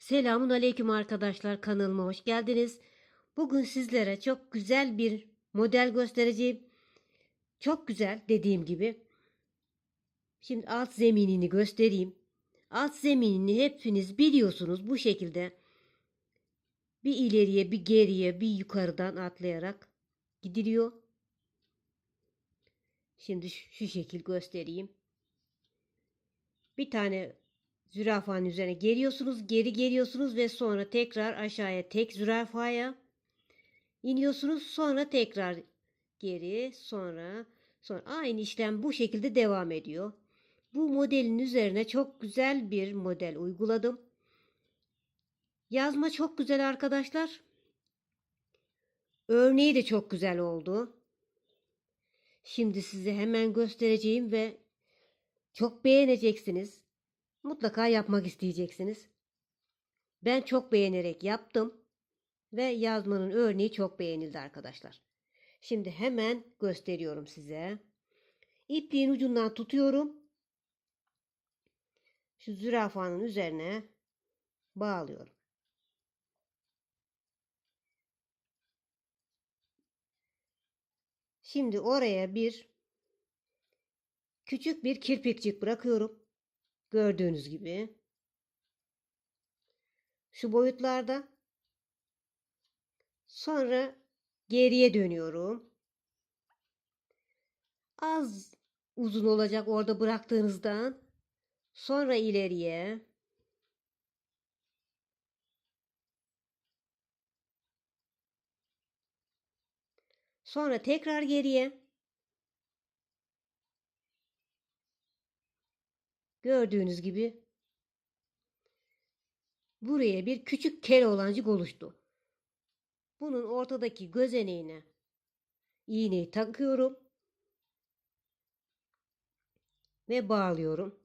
Selamun aleyküm arkadaşlar kanalıma hoş geldiniz. Bugün sizlere çok güzel bir model göstereceğim. Çok güzel dediğim gibi. Şimdi alt zeminini göstereyim. Alt zeminini hepiniz biliyorsunuz bu şekilde. Bir ileriye bir geriye bir yukarıdan atlayarak gidiliyor. Şimdi şu şekil göstereyim. Bir tane zürafanın üzerine geliyorsunuz, geri geliyorsunuz ve sonra tekrar aşağıya tek zürafaya iniyorsunuz. Sonra tekrar geri, sonra sonra aynı işlem bu şekilde devam ediyor. Bu modelin üzerine çok güzel bir model uyguladım. Yazma çok güzel arkadaşlar. Örneği de çok güzel oldu. Şimdi size hemen göstereceğim ve çok beğeneceksiniz. Mutlaka yapmak isteyeceksiniz. Ben çok beğenerek yaptım ve yazmanın örneği çok beğenildi arkadaşlar. Şimdi hemen gösteriyorum size. İpliğin ucundan tutuyorum. Şu zürafanın üzerine bağlıyorum. Şimdi oraya bir küçük bir kirpikçik bırakıyorum. Gördüğünüz gibi. Şu boyutlarda. Sonra geriye dönüyorum. Az uzun olacak orada bıraktığınızdan. Sonra ileriye. Sonra tekrar geriye. Gördüğünüz gibi buraya bir küçük kel olancık oluştu. Bunun ortadaki gözeneğine iğneyi takıyorum ve bağlıyorum.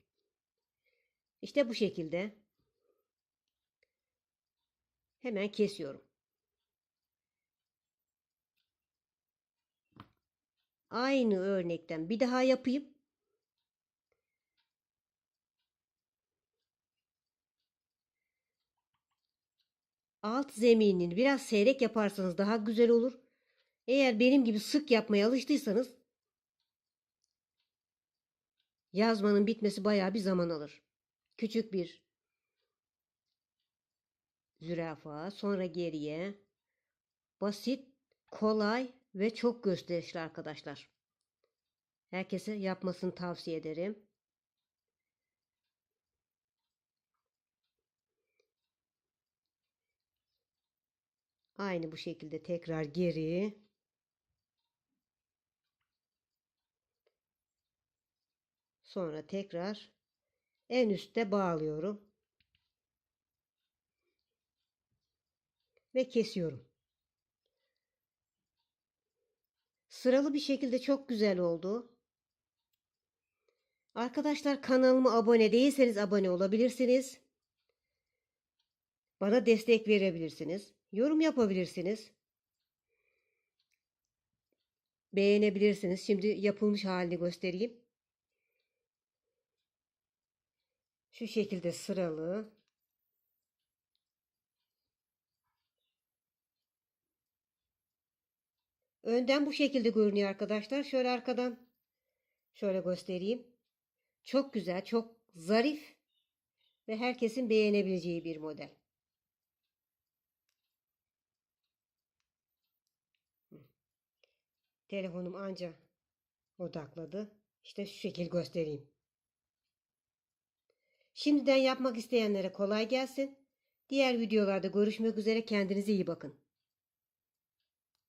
İşte bu şekilde hemen kesiyorum. Aynı örnekten bir daha yapayım. Alt zeminini biraz seyrek yaparsanız daha güzel olur. Eğer benim gibi sık yapmaya alıştıysanız yazmanın bitmesi bayağı bir zaman alır. Küçük bir zürafa, sonra geriye basit, kolay ve çok gösterişli arkadaşlar. Herkese yapmasını tavsiye ederim. Aynı bu şekilde tekrar geri. Sonra tekrar en üstte bağlıyorum. Ve kesiyorum. Sıralı bir şekilde çok güzel oldu. Arkadaşlar kanalıma abone değilseniz abone olabilirsiniz. Bana destek verebilirsiniz. Yorum yapabilirsiniz. Beğenebilirsiniz. Şimdi yapılmış halini göstereyim. Şu şekilde sıralı. Önden bu şekilde görünüyor arkadaşlar. Şöyle arkadan şöyle göstereyim. Çok güzel, çok zarif ve herkesin beğenebileceği bir model. Telefonum anca odakladı. İşte şu şekil göstereyim. Şimdiden yapmak isteyenlere kolay gelsin. Diğer videolarda görüşmek üzere kendinize iyi bakın.